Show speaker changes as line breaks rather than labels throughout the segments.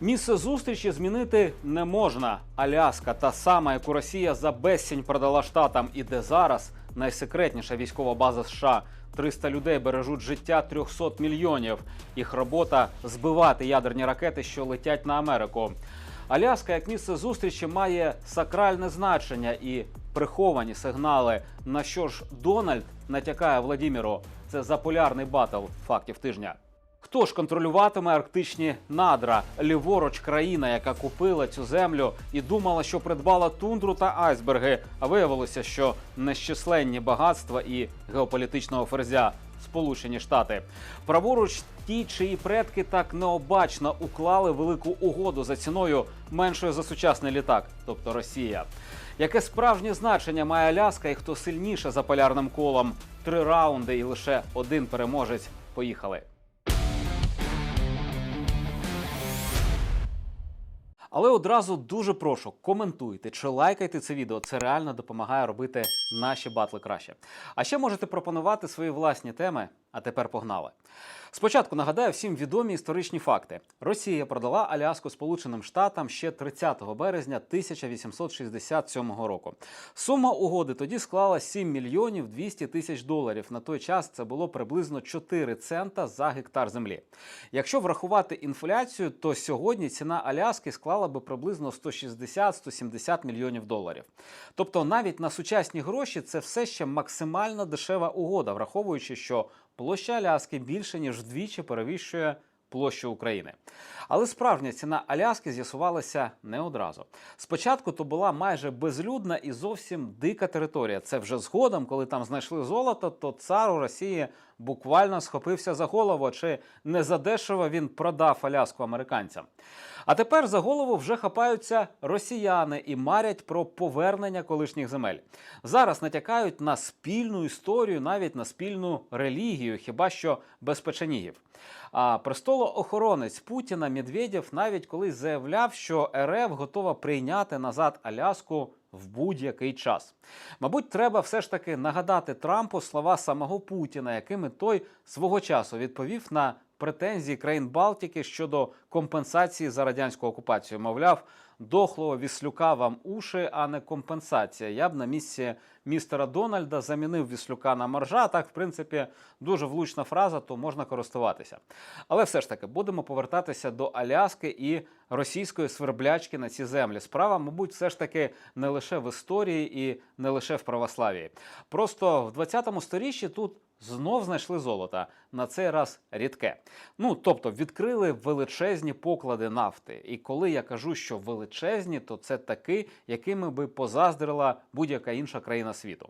Місце зустрічі змінити не можна. Аляска, та сама, яку Росія за безцінь продала штатам, і де зараз найсекретніша військова база США. 300 людей бережуть життя 300 мільйонів. Їх робота збивати ядерні ракети, що летять на Америку. Аляска як місце зустрічі має сакральне значення і приховані сигнали. На що ж Дональд натякає Владіміру? Це заполярний батл фактів тижня. Хто ж контролюватиме арктичні надра? Ліворуч країна, яка купила цю землю і думала, що придбала тундру та айсберги, а виявилося, що нещисленні багатства і геополітичного ферзя Сполучені Штати. Праворуч ті, чиї предки так необачно уклали велику угоду за ціною меншою за сучасний літак, тобто Росія. Яке справжнє значення має Аляска і хто сильніше за полярним колом? Три раунди і лише один переможець. Поїхали. Але одразу дуже прошу коментуйте чи лайкайте це відео. Це реально допомагає робити наші батли краще. А ще можете пропонувати свої власні теми. А тепер погнали. Спочатку нагадаю всім відомі історичні факти. Росія продала Аляску Сполученим Штатам ще 30 березня 1867 року. Сума угоди тоді склала 7 мільйонів 200 тисяч доларів. На той час це було приблизно 4 цента за гектар землі. Якщо врахувати інфляцію, то сьогодні ціна Аляски склала би приблизно 160-170 мільйонів доларів. Тобто, навіть на сучасні гроші це все ще максимально дешева угода, враховуючи, що площа Аляски більше ніж вдвічі перевищує площу України. Але справжня ціна Аляски з'ясувалася не одразу. Спочатку то була майже безлюдна і зовсім дика територія. Це вже згодом, коли там знайшли золото, то цар у Росії буквально схопився за голову, чи не задешево він продав Аляску американцям. А тепер за голову вже хапаються росіяни і марять про повернення колишніх земель. Зараз натякають на спільну історію, навіть на спільну релігію, хіба що без печенігів. А престолоохоронець Путіна Медведєв навіть колись заявляв, що РФ готова прийняти назад Аляску в будь-який час. Мабуть, треба все ж таки нагадати Трампу слова самого Путіна, якими той свого часу відповів на претензії країн Балтики щодо компенсації за радянську окупацію. Мовляв, дохлого віслюка вам уші, а не компенсація. Я б на місці містера Дональда замінив віслюка на моржа. Так, в принципі, дуже влучна фраза, то можна користуватися. Але все ж таки будемо повертатися до Аляски і російської сверблячки на ці землі. Справа, мабуть, все ж таки не лише в історії і не лише в православії. Просто в 20 сторіччі тут. Знов знайшли золото, на цей раз рідке. Ну тобто відкрили величезні поклади нафти. І коли я кажу, що величезні, то це таки, якими би позаздрила будь-яка інша країна світу.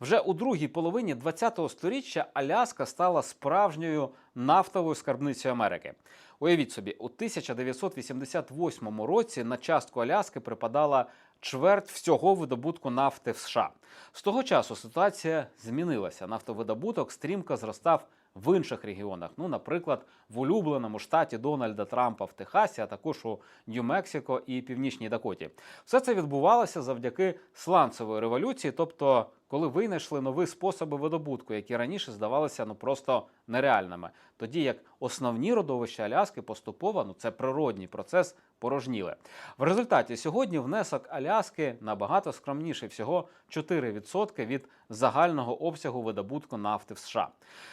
Вже у другій половині 20-го сторіччя Аляска стала справжньою нафтовою скарбницею Америки. Уявіть собі, у 1988 році на частку Аляски припадала чверть всього видобутку нафти в США. З того часу ситуація змінилася. Нафтовидобуток стрімко зростав в інших регіонах. Ну, наприклад, в улюбленому штаті Дональда Трампа в Техасі, а також у Нью-Мексико і Північній Дакоті. Все це відбувалося завдяки сланцевої революції, тобто коли винайшли нові способи видобутку, які раніше здавалися ну просто нереальними. Тоді як основні родовища Аляски поступово, ну це природній процес, порожніли. В результаті сьогодні внесок Аляски набагато скромніший, всього 4% від загального обсягу видобутку нафти в США.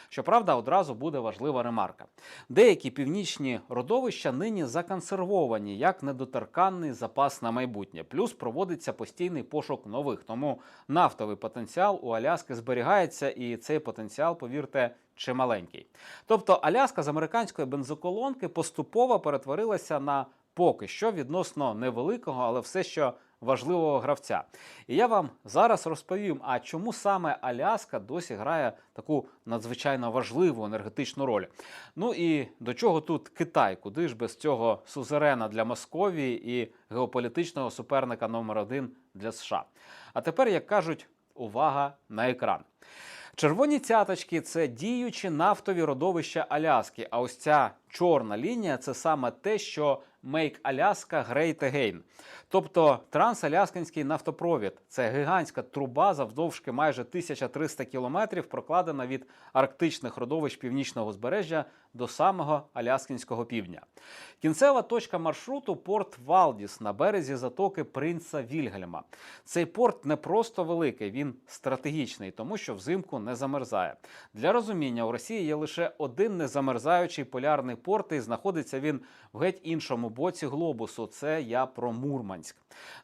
Щоправда, одразу буде важлива ремарка. Деякі північні родовища нині законсервовані як недоторканний запас на майбутнє. Плюс проводиться постійний пошук нових. Тому нафтовий потенціал у Аляски зберігається, і цей потенціал, повірте, чималенький. Тобто Аляска з американської бензоколонки поступово перетворилася на поки що відносно невеликого, але все ще важливого гравця. І я вам зараз розповім, а чому саме Аляска досі грає таку надзвичайно важливу енергетичну роль. Ну і до чого тут Китай? Куди ж без цього сузерена для Московії і геополітичного суперника номер один для США? А тепер, як кажуть, увага на екран. Червоні цяточки це діючі нафтові родовища Аляски. А ось ця чорна лінія це саме те, що Make Alaska Great Again. Тобто трансаляскинський нафтопровід це гігантська труба завдовжки майже 1300 кілометрів, прокладена від арктичних родовищ північного узбережжя до самого Аляскінського півдня. Кінцева точка маршруту порт Валдіс на березі затоки Принца Вільгельма. Цей порт не просто великий, він стратегічний, тому що взимку не замерзає. Для розуміння у Росії є лише один незамерзаючий полярний порт, і знаходиться він в геть іншому боці глобусу. Це я про Мурманськ.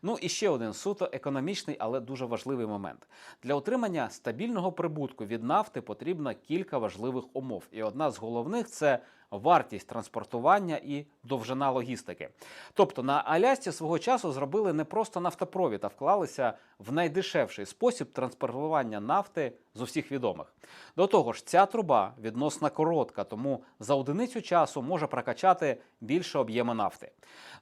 Ну і ще один суто економічний, але дуже важливий момент. Для отримання стабільного прибутку від нафти потрібно кілька важливих умов. І одна з головних це вартість транспортування і довжина логістики. Тобто на Алясці свого часу зробили не просто нафтопровід, а вклалися в найдешевший спосіб транспортування нафти з усіх відомих. До того ж, ця труба відносно коротка, тому за одиницю часу може прокачати більше об'єму нафти.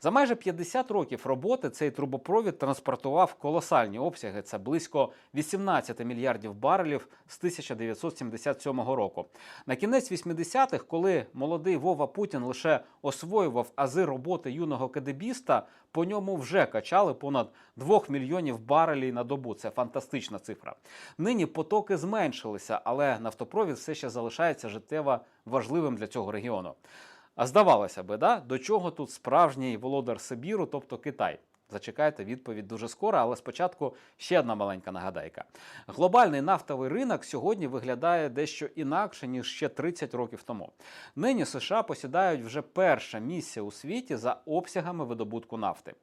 За майже 50 років роботи цей трубопровід транспортував колосальні обсяги. Це близько 18 мільярдів барелів з 1977 року. На кінець 80-х, коли молодий Вова Путін лише освоював ази роботи юного кадебіста, по ньому вже качали понад 2 мільйонів барелів на добу. Це фантастична цифра. Нині потоки зменшилися, але нафтопровід все ще залишається життєво важливим для цього регіону. А здавалося би, да? до чого тут справжній володар Сибіру, тобто Китай? Зачекайте відповідь дуже скоро, але спочатку ще одна маленька нагадайка. Глобальний нафтовий ринок сьогодні виглядає дещо інакше ніж ще 30 років тому. Нині США посідають вже перше місце у світі за обсягами видобутку нафти.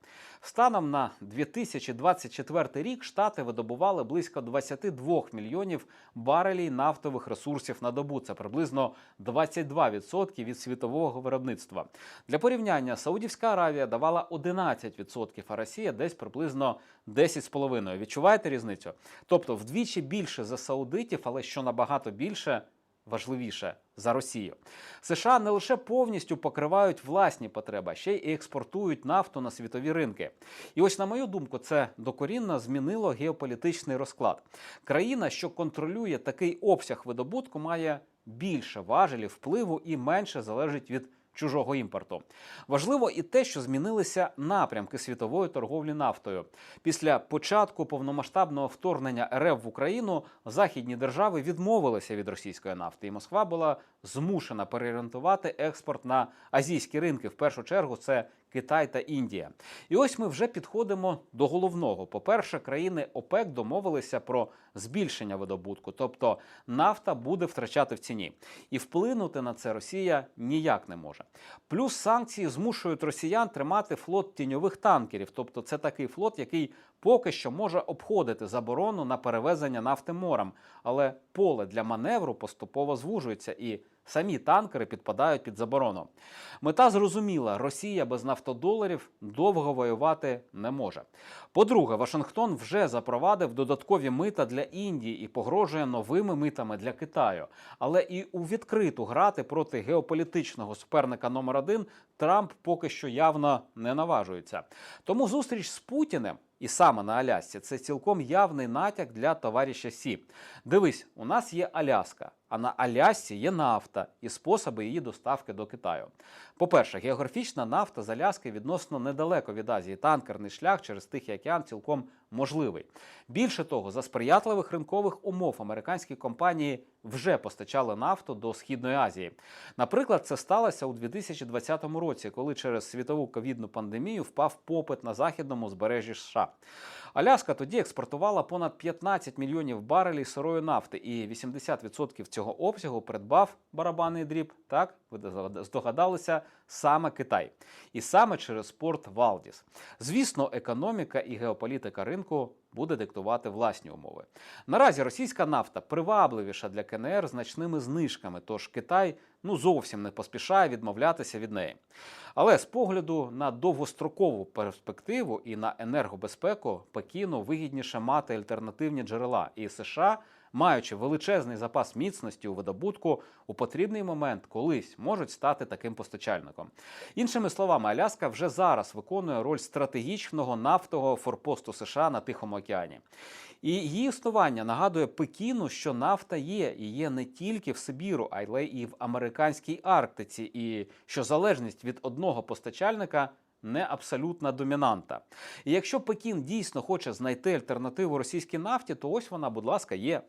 Станом на 2024 рік штати видобували близько 22 мільйонів барелів нафтових ресурсів на добу. Це приблизно 22% від світового виробництва. Для порівняння Саудівська Аравія давала 11%, Росія десь приблизно 10,5%. Відчуваєте різницю? Тобто вдвічі більше за саудитів, але що набагато більше. Важливіше за Росію. США не лише повністю покривають власні потреби, ще й експортують нафту на світові ринки. І ось, на мою думку, це докорінно змінило геополітичний розклад. Країна, що контролює такий обсяг видобутку, має більше важелів впливу і менше залежить від чужого імпорту. Важливо і те, що змінилися напрямки світової торговлі нафтою. Після початку повномасштабного вторгнення РФ в Україну західні держави відмовилися від російської нафти, і Москва була змушена переорієнтувати експорт на азійські ринки. В першу чергу це Китай та Індія. І ось ми вже підходимо до головного. По-перше, країни ОПЕК домовилися про збільшення видобутку, тобто нафта буде втрачати в ціні. І вплинути на це Росія ніяк не може. Плюс санкції змушують росіян тримати флот тіньових танкерів, тобто це такий флот, який поки що може обходити заборону на перевезення нафти морем, але поле для маневру поступово звужується і. Самі танкери підпадають під заборону. Мета зрозуміла: Росія без нафтодоларів довго воювати не може. По-друге, Вашингтон вже запровадив додаткові мита для Індії і погрожує новими митами для Китаю. Але і у відкриту грати проти геополітичного суперника номер один Трамп поки що явно не наважується. Тому зустріч з Путіним. І саме на Алясці це цілком явний натяк для товариша Сі. Дивись, у нас є Аляска, а на Алясці є нафта і способи її доставки до Китаю. По-перше, географічна нафта з Аляски відносно недалеко від Азії. Танкерний шлях через Тихий океан цілком можливий. Більше того, за сприятливих ринкових умов американські компанії вже постачали нафту до Східної Азії. Наприклад, це сталося у 2020 році, коли через світову ковідну пандемію впав попит на західному узбережжі США. Аляска тоді експортувала понад 15 мільйонів барелів сирої нафти, і 80% цього обсягу придбав барабанний дріб. Так ви здогадалися саме Китай, і саме через порт Валдіс. Звісно, економіка і геополітика ринку буде диктувати власні умови. Наразі російська нафта привабливіша для КНР значними знижками, тож Китай ну зовсім не поспішає відмовлятися від неї. Але з погляду на довгострокову перспективу і на енергобезпеку Пекіну вигідніше мати альтернативні джерела, і США маючи величезний запас міцності у видобутку, у потрібний момент колись можуть стати таким постачальником. Іншими словами, Аляска вже зараз виконує роль стратегічного нафтового форпосту США на Тихому океані. І її існування нагадує Пекіну, що нафта є і є не тільки в Сибіру, але і в американській Арктиці, і що залежність від одного постачальника. Не абсолютна домінанта. І якщо Пекін дійсно хоче знайти альтернативу російській нафті, то ось вона, будь ласка, є.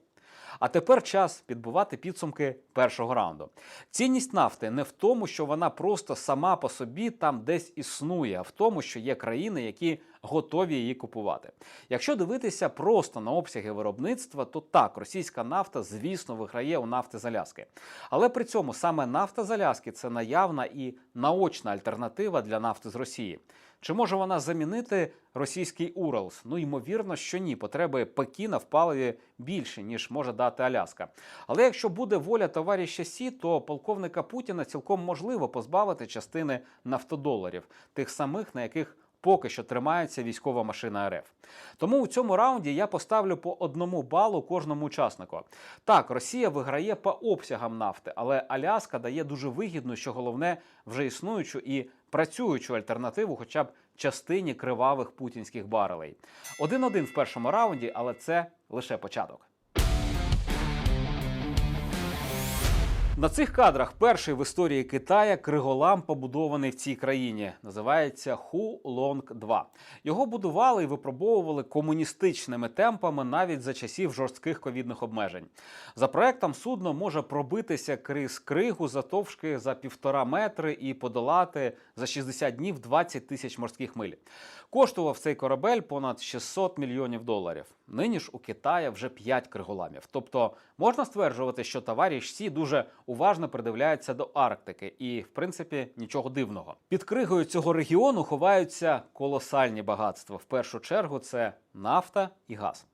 А тепер час підбивати підсумки першого раунду. Цінність нафти не в тому, що вона просто сама по собі там десь існує, а в тому, що є країни, які готові її купувати. Якщо дивитися просто на обсяги виробництва, то так, російська нафта, звісно, виграє у нафти з Аляски. Але при цьому саме нафта з Аляски це наявна і наочна альтернатива для нафти з Росії. Чи може вона замінити російський Уралс? Ну ймовірно, що ні. Потреби Пекіна в паливі більше ніж може дати Аляска. Але якщо буде воля товариша Сі, то полковника Путіна цілком можливо позбавити частини нафтодоларів, тих самих, на яких поки що тримається військова машина РФ. Тому у цьому раунді я поставлю по одному балу кожному учаснику. Так, Росія виграє по обсягам нафти, але Аляска дає дуже вигідну, що головне, вже існуючу і працюючу альтернативу, хоча б частині кривавих путінських барелей. Один-один в першому раунді, але це лише початок. На цих кадрах перший в історії Китая криголам побудований в цій країні. Називається Ху Лонг 2 Його будували і випробовували комуністичними темпами навіть за часів жорстких ковідних обмежень. За проектом судно може пробитися крізь кригу затовшки за півтора метри і подолати за 60 днів 20 тисяч морських миль. Коштував цей корабель понад 600 мільйонів доларів. Нині ж у Китаї вже 5 криголамів. Тобто можна стверджувати, що товариш Сі дуже уважно придивляється до Арктики, і в принципі нічого дивного. Під кригою цього регіону ховаються колосальні багатства. В першу чергу це нафта і газ.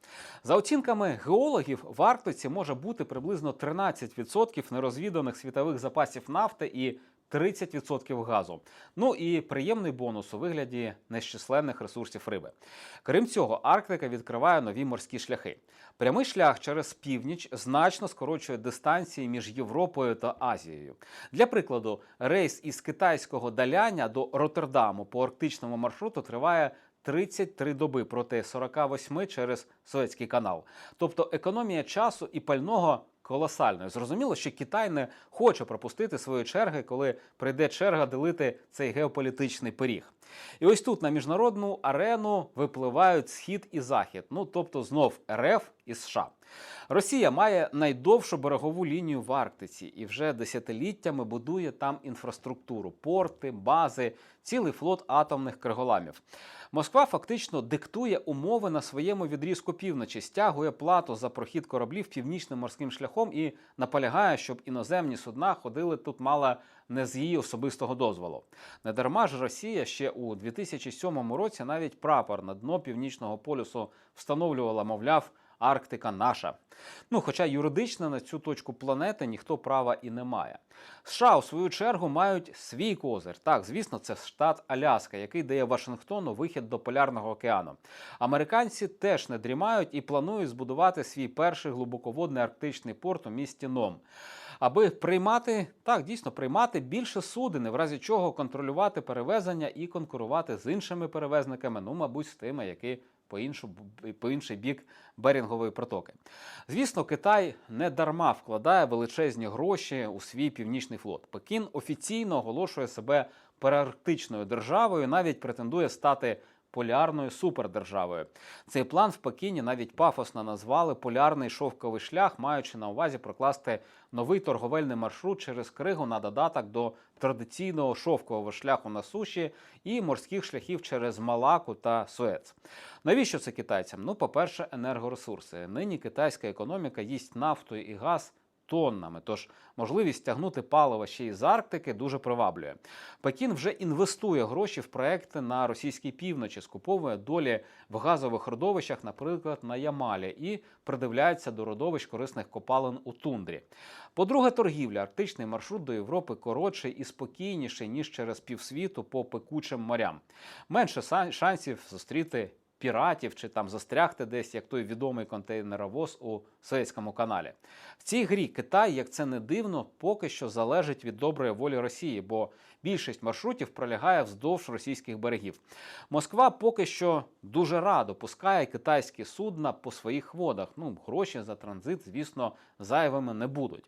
За оцінками геологів, в Арктиці може бути приблизно 13% нерозвіданих світових запасів нафти і 30% газу. Ну і приємний бонус у вигляді нещисленних ресурсів риби. Крім цього, Арктика відкриває нові морські шляхи. Прямий шлях через північ значно скорочує дистанції між Європою та Азією. Для прикладу, рейс із китайського Даляня до Роттердаму по арктичному маршруту триває 33 доби проти 48 через Суецький канал. Тобто економія часу і пального колосальною. Зрозуміло, що Китай не хоче пропустити свої черги, коли прийде черга делити цей геополітичний пиріг. І ось тут на міжнародну арену випливають схід і захід. Ну тобто знов РФ і США. Росія має найдовшу берегову лінію в Арктиці і вже десятиліттями будує там інфраструктуру, порти, бази, цілий флот атомних криголамів. Москва фактично диктує умови на своєму відрізку півночі, стягує плату за прохід кораблів північним морським шляхом і наполягає, щоб іноземні судна ходили тут мало не з її особистого дозволу. Недарма ж Росія ще у 2007 році навіть прапор на дно північного полюсу встановлювала, мовляв. Арктика наша. Ну, хоча юридично на цю точку планети ніхто права і не має. США, у свою чергу, мають свій козир. Так, звісно, це штат Аляска, який дає Вашингтону вихід до Полярного океану. Американці теж не дрімають і планують збудувати свій перший глибоководний арктичний порт у місті Ном. Аби приймати так, дійсно приймати більше суден, в разі чого контролювати перевезення і конкурувати з іншими перевезниками, ну, мабуть, з тими, які по іншу по інший бік Берінгової протоки. Звісно, Китай не дарма вкладає величезні гроші у свій північний флот. Пекін офіційно оголошує себе перарктичною державою, навіть претендує стати. Полярною супердержавою цей план в Пекіні навіть пафосно назвали полярний шовковий шлях, маючи на увазі прокласти новий торговельний маршрут через Кригу на додаток до традиційного шовкового шляху на суші і морських шляхів через Малаку та Суец. Навіщо це китайцям? Ну, по-перше, енергоресурси. Нині китайська економіка їсть нафту і газ. Тоннами, тож можливість тягнути паливо ще із Арктики дуже приваблює. Пекін вже інвестує гроші в проекти на російській півночі, скуповує долі в газових родовищах, наприклад, на Ямалі, і придивляється до родовищ корисних копалин у тундрі. По-друге, торгівля. Арктичний маршрут до Європи коротший і спокійніший ніж через півсвіту по пекучим морям. Менше шансів зустріти піратів чи там застрягти десь, як той відомий контейнеровоз у Суецькому каналі. В цій грі Китай, як це не дивно, поки що залежить від доброї волі Росії, бо більшість маршрутів пролягає вздовж російських берегів. Москва поки що дуже радо пускає китайські судна по своїх водах. Ну, гроші за транзит, звісно, зайвими не будуть.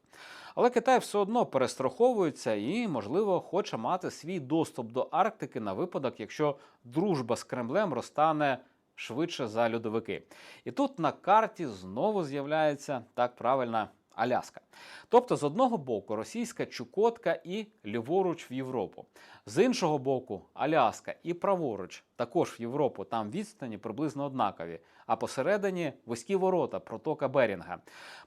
Але Китай все одно перестраховується і, можливо, хоче мати свій доступ до Арктики на випадок, якщо дружба з Кремлем розтане швидше за льодовики. І тут на карті знову з'являється так правильно Аляска. Тобто, з одного боку, російська Чукотка і ліворуч в Європу. З іншого боку, Аляска і праворуч також в Європу. Там відстані приблизно однакові. А посередині вузькі ворота протока Берінга.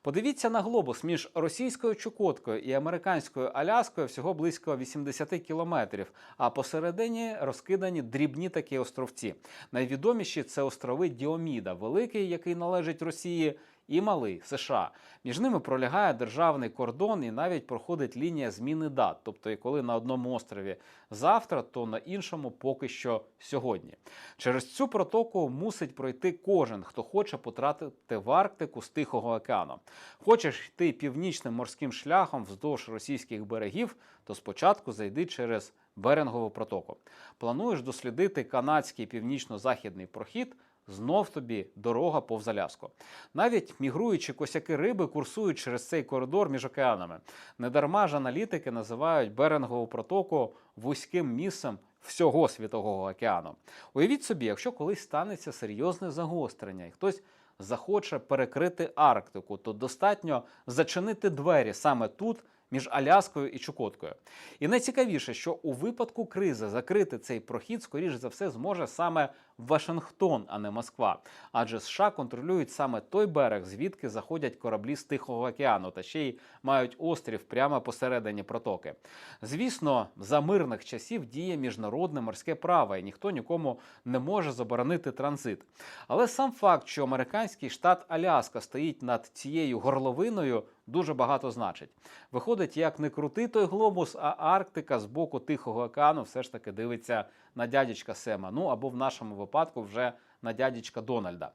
Подивіться на глобус між російською Чукоткою і американською Аляскою всього близько 80 кілометрів. А посередині розкидані дрібні такі островці. Найвідоміші це острови Діоміда, великий, який належить Росії. І малий США між ними пролягає державний кордон, і навіть проходить лінія зміни дат. Тобто, коли на одному острові завтра, то на іншому поки що сьогодні. Через цю протоку мусить пройти кожен, хто хоче потрапити в Арктику з Тихого океану. Хочеш йти північним морським шляхом вздовж російських берегів, то спочатку зайди через Берингову протоку. Плануєш дослідити канадський північно-західний прохід. Знов тобі дорога повз Аляску. Навіть мігруючі косяки риби курсують через цей коридор між океанами. Недарма ж аналітики називають Берингову протоку вузьким місцем всього світового океану. Уявіть собі, якщо колись станеться серйозне загострення, і хтось захоче перекрити Арктику, то достатньо зачинити двері саме тут. Між Аляскою і Чукоткою. І найцікавіше, що у випадку кризи закрити цей прохід, скоріш за все, зможе саме Вашингтон, а не Москва. Адже США контролюють саме той берег, звідки заходять кораблі з Тихого океану, та ще й мають острів прямо посередині протоки. Звісно, за мирних часів діє міжнародне морське право, і ніхто нікому не може заборонити транзит. Але сам факт, що американський штат Аляска стоїть над цією горловиною, дуже багато значить. Виходить, як не крути той глобус, а Арктика з боку Тихого океану все ж таки дивиться на дядечка Сема. Ну або в нашому випадку вже на дядечка Дональда.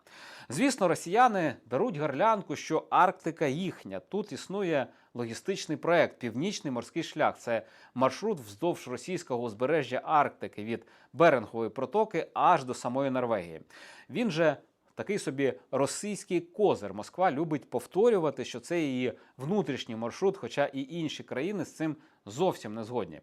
Звісно, росіяни даруть гарлянку, що Арктика їхня. Тут існує логістичний проект Північний морський шлях. Це маршрут вздовж російського узбережжя Арктики від Берингової протоки аж до самої Норвегії. Він же Такий собі російський козир. Москва любить повторювати, що це її внутрішній маршрут, хоча і інші країни з цим зовсім не згодні.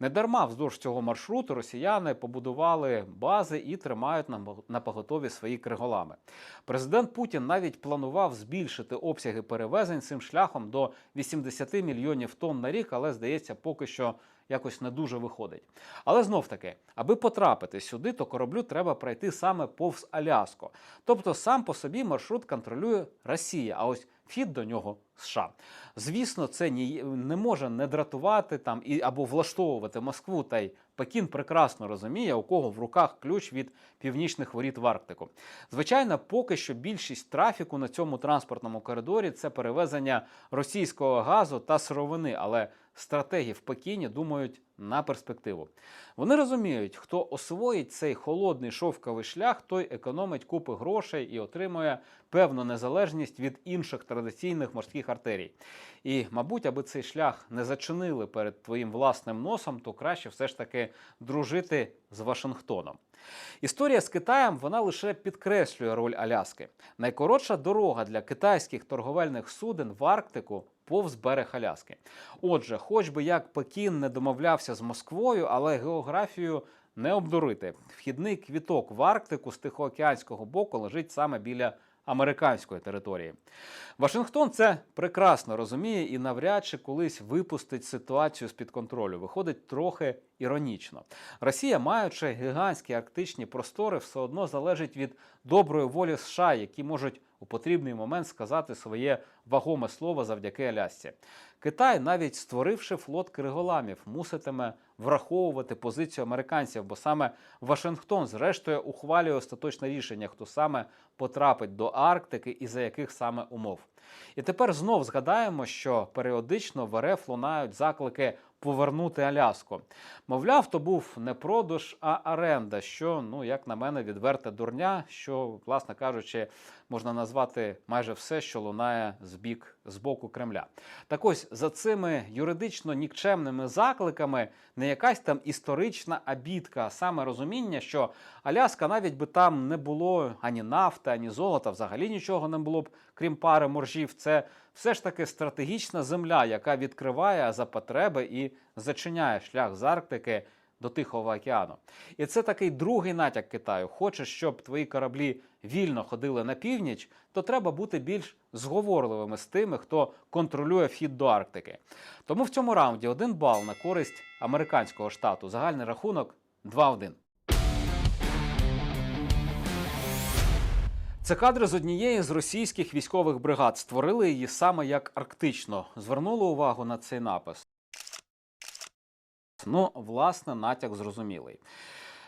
Недарма вздовж цього маршруту росіяни побудували бази і тримають на поготові свої криголами. Президент Путін навіть планував збільшити обсяги перевезень цим шляхом до 80 мільйонів тонн на рік, але здається, поки що якось не дуже виходить. Але знов таки, аби потрапити сюди, то кораблю треба пройти саме повз Аляску. Тобто сам по собі маршрут контролює Росія. А ось вхід до нього США. Звісно, це ні, не може не дратувати там і або влаштовувати Москву. Та й Пекін прекрасно розуміє, у кого в руках ключ від північних воріт в Арктику. Звичайно, поки що більшість трафіку на цьому транспортному коридорі це перевезення російського газу та сировини, але стратегі в Пекіні думають на перспективу. Вони розуміють, хто освоїть цей холодний шовковий шлях, той економить купи грошей і отримує певну незалежність від інших традиційних морських артерій. І, мабуть, аби цей шлях не зачинили перед твоїм власним носом, то краще все ж таки дружити з Вашингтоном. Історія з Китаєм вона лише підкреслює роль Аляски. Найкоротша дорога для китайських торговельних суден в Арктику повз берег Аляски. Отже, хоч би як Пекін не домовлявся з Москвою, але географію не обдурити. Вхідний квіток в Арктику з Тихоокеанського боку лежить саме біля американської території. Вашингтон це прекрасно розуміє і навряд чи колись випустить ситуацію з під контролю. Виходить трохи іронічно. Росія, маючи гігантські арктичні простори, все одно залежить від доброї волі США, які можуть у потрібний момент сказати своє вагоме слово завдяки Алясці. Китай, навіть створивши флот криголамів, муситиме враховувати позицію американців, бо саме Вашингтон, зрештою, ухвалює остаточне рішення, хто саме потрапить до Арктики і за яких саме умов. І тепер знов згадаємо, що періодично в РФ лунають заклики повернути Аляску. Мовляв, то був не продаж, а оренда, що, ну, як на мене, відверта дурня, що, власне кажучи, можна назвати майже все, що лунає з бік з боку Кремля. Так ось за цими юридично нікчемними закликами не якась там історична обідка, а саме розуміння, що Аляска навіть би там не було ані нафти, ані золота, взагалі нічого не було б, крім пари моржів. Це все ж таки стратегічна земля, яка відкриває за потреби і зачиняє шлях з Арктики до Тихого океану. І це такий другий натяк Китаю. Хочеш, щоб твої кораблі вільно ходили на північ, то треба бути більш зговорливими з тими, хто контролює вхід до Арктики. Тому в цьому раунді один бал на користь американського штату. Загальний рахунок 2-1. Це кадри з однієї з російських військових бригад. Створили її саме як арктично. Звернули увагу на цей напис. Ну, власне, натяк зрозумілий.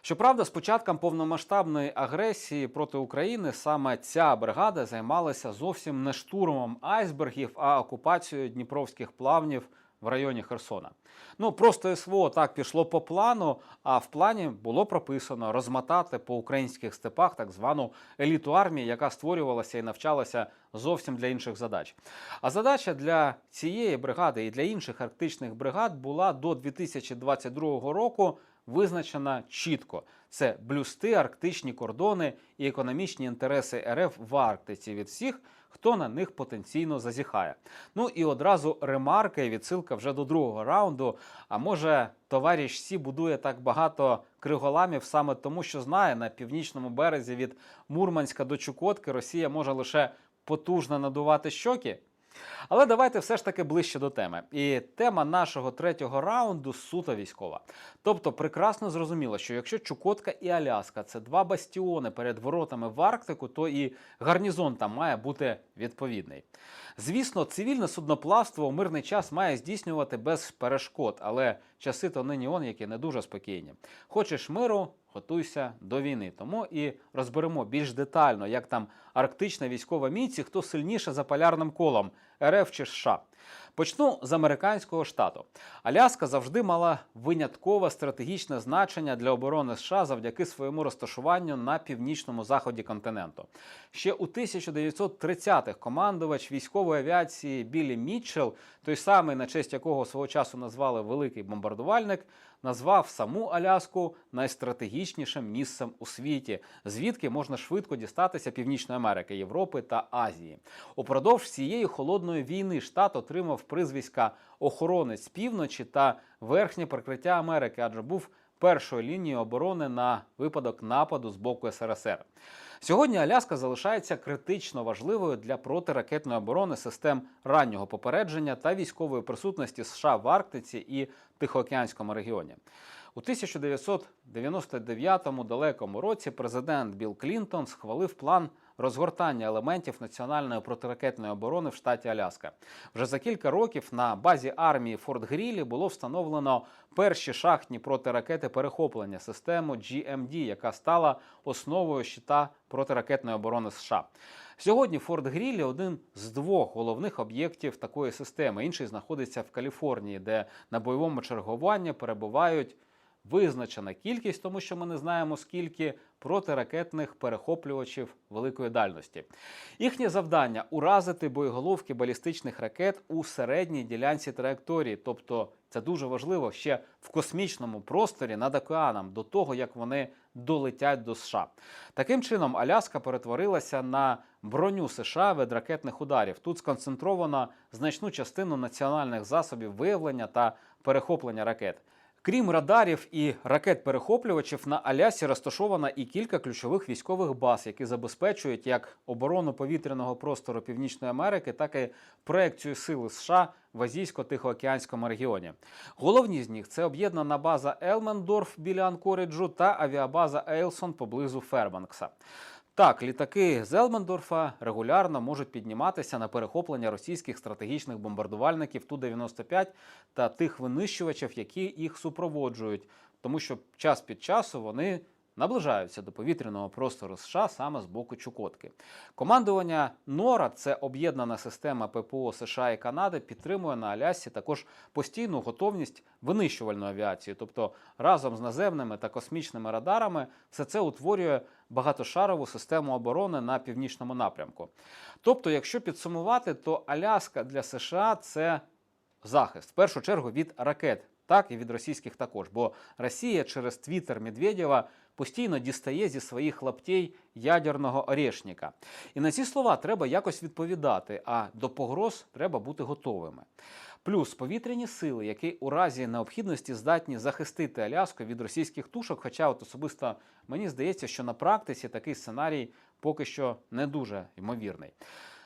Щоправда, з початком повномасштабної агресії проти України саме ця бригада займалася зовсім не штурмом айсбергів, а окупацією дніпровських плавнів в районі Херсона. Ну просто СВО так пішло по плану. А в плані було прописано розмотати по українських степах так звану еліту армії, яка створювалася і навчалася зовсім для інших задач. А задача для цієї бригади і для інших арктичних бригад була до 2022 року визначена чітко: це блюсти арктичні кордони і економічні інтереси РФ в Арктиці від всіх, хто на них потенційно зазіхає. Ну і одразу ремарка і відсилка вже до другого раунду. А може, товариш Сі будує так багато криголамів саме тому, що знає на північному березі від Мурманська до Чукотки Росія може лише потужно надувати щоки. Але давайте все ж таки ближче до теми. І тема нашого третього раунду суто військова. Тобто, прекрасно зрозуміло, що якщо Чукотка і Аляска це два бастіони перед воротами в Арктику, то і гарнізон там має бути відповідний. Звісно, цивільне судноплавство у мирний час має здійснювати без перешкод, але часи то нині он, які не дуже спокійні. Хочеш миру, готуйся до війни. Тому і розберемо більш детально, як там арктична військова міць і хто сильніше за полярним колом РФ чи США. Почну з американського штату. Аляска завжди мала виняткове стратегічне значення для оборони США завдяки своєму розташуванню на північному заході континенту. Ще у 1930-х командувач військової авіації Біллі Мітчелл, той самий, на честь якого свого часу назвали великий бомбардувальник, назвав саму Аляску найстратегічнішим місцем у світі, звідки можна швидко дістатися Північної Америки, Європи та Азії. Упродовж цієї холодної війни штат отримав прізвиська охоронець півночі та верхнє прикриття Америки, адже був першою лінією оборони на випадок нападу з боку СРСР. Сьогодні Аляска залишається критично важливою для протиракетної оборони систем раннього попередження та військової присутності США в Арктиці і Тихоокеанському регіоні. У 1999 далекому році президент Білл Клінтон схвалив план розгортання елементів національної протиракетної оборони в штаті Аляска. Вже за кілька років на базі армії Форт Грілі було встановлено перші шахтні протиракети перехоплення систему GMD, яка стала основою щита протиракетної оборони США. Сьогодні Форт Грілі один з двох головних об'єктів такої системи. Інший знаходиться в Каліфорнії, де на бойовому чергуванні перебувають визначена кількість, тому що ми не знаємо скільки протиракетних перехоплювачів великої дальності. Їхнє завдання уразити боєголовки балістичних ракет у середній ділянці траєкторії, тобто це дуже важливо ще в космічному просторі над океаном до того, як вони долетять до США. Таким чином, Аляска перетворилася на броню США від ракетних ударів. Тут сконцентровано значну частину національних засобів виявлення та перехоплення ракет. Крім радарів і ракет-перехоплювачів, на Алясі розташовано і кілька ключових військових баз, які забезпечують як оборону повітряного простору Північної Америки, так і проекцію сили США в Азійсько-Тихоокеанському регіоні. Головні з них це об'єднана база Елмендорф біля Анкориджу та авіабаза Ейлсон поблизу Фербанкса. Так, літаки Зелмендорфа регулярно можуть підніматися на перехоплення російських стратегічних бомбардувальників Ту-95 та тих винищувачів, які їх супроводжують, тому що час під часу вони наближаються до повітряного простору США саме з боку Чукотки. Командування НОРА, це об'єднана система ППО США і Канади, підтримує на Алясці також постійну готовність винищувальної авіації, тобто разом з наземними та космічними радарами, все це утворює багатошарову систему оборони на північному напрямку. Тобто, якщо підсумувати, то Аляска для США це захист в першу чергу від ракет, так і від російських також. Бо Росія через твіттер Медведєва постійно дістає зі своїх лаптей ядерного орешника. І на ці слова треба якось відповідати. А до погроз треба бути готовими. Плюс повітряні сили, які у разі необхідності здатні захистити Аляску від російських тушок. Хоча, от особисто мені здається, що на практиці такий сценарій поки що не дуже ймовірний.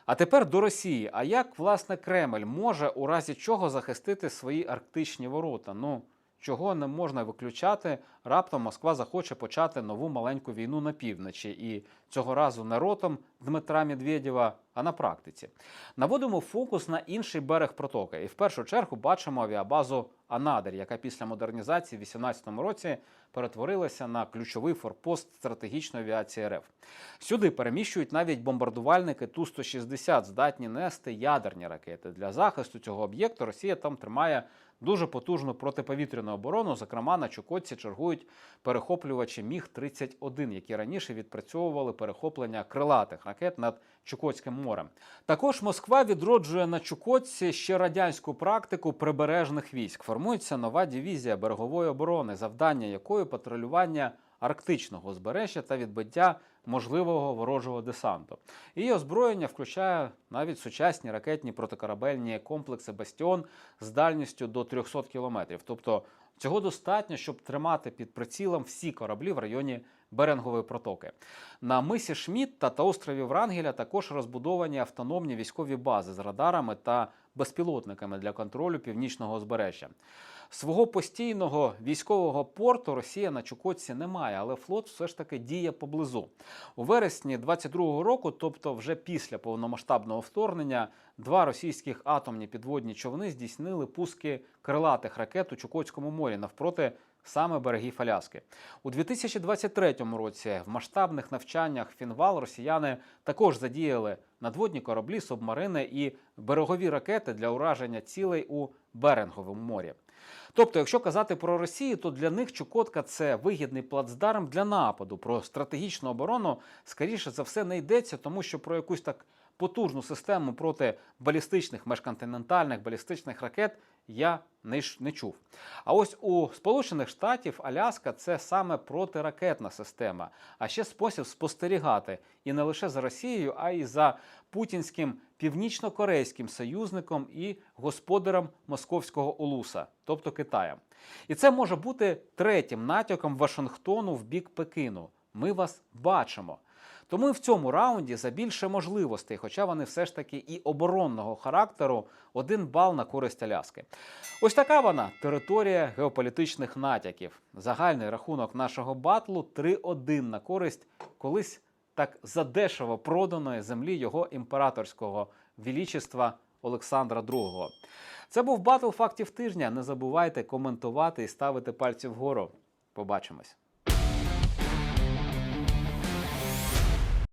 А тепер до Росії. А як власне Кремль може у разі чого захистити свої арктичні ворота? Ну чого не можна виключати? Раптом Москва захоче почати нову маленьку війну на півночі, і цього разу не ротом Дмитра Медведєва, а на практиці. Наводимо фокус на інший берег протоки, і в першу чергу бачимо авіабазу Анадир, яка після модернізації в 2018 році перетворилася на ключовий форпост стратегічної авіації РФ. Сюди переміщують навіть бомбардувальники Ту-160, здатні нести ядерні ракети. Для захисту цього об'єкту Росія там тримає дуже потужну протиповітряну оборону. Зокрема, на Чукотці чергують перехоплювачі Міг 31 які раніше відпрацьовували перехоплення крилатих ракет над Чукотським морем. Також Москва відроджує на Чукотці ще радянську практику прибережних військ. Формується нова дивізія берегової оборони, завдання якої патрулювання арктичного узбережжя та відбиття можливого ворожого десанту. Її озброєння включає навіть сучасні ракетні протикорабельні комплекси Бастіон з дальністю до 300 кілометрів. Тобто цього достатньо, щоб тримати під прицілом всі кораблі в районі Берингової протоки. На мисі Шмідт та, та острові Врангеля також розбудовані автономні військові бази з радарами та безпілотниками для контролю північного узбережжя. Свого постійного військового порту Росія на Чукотці не має, але флот все ж таки діє поблизу. У вересні 22-го року, тобто вже після повномасштабного вторгнення, два російських атомні підводні човни здійснили пуски крилатих ракет у Чукотському морі навпроти саме берегів Аляски. У 2023 році в масштабних навчаннях Фінвал росіяни також задіяли надводні кораблі, субмарини і берегові ракети для ураження цілей у Беринговому морі. Тобто, якщо казати про Росію, то для них Чукотка це вигідний плацдарм для нападу. Про стратегічну оборону скоріше за все не йдеться, тому що про якусь так потужну систему проти балістичних межконтинентальних балістичних ракет я не, чув. А ось у Сполучених Штатів Аляска це саме протиракетна система, а ще спосіб спостерігати і не лише за Росією, а й за путінським північно-корейським союзником і господарем московського улуса, тобто Китаєм. І це може бути третім натяком Вашингтону в бік Пекину. Ми вас бачимо. Тому і в цьому раунді за більше можливостей, хоча вони все ж таки і оборонного характеру, один бал на користь Аляски. Ось така вона територія геополітичних натяків. Загальний рахунок нашого батлу 3-1 на користь колись так задешево проданої землі його імператорського величества Олександра II. Це був батл фактів тижня. Не забувайте коментувати і ставити пальці вгору. Побачимось.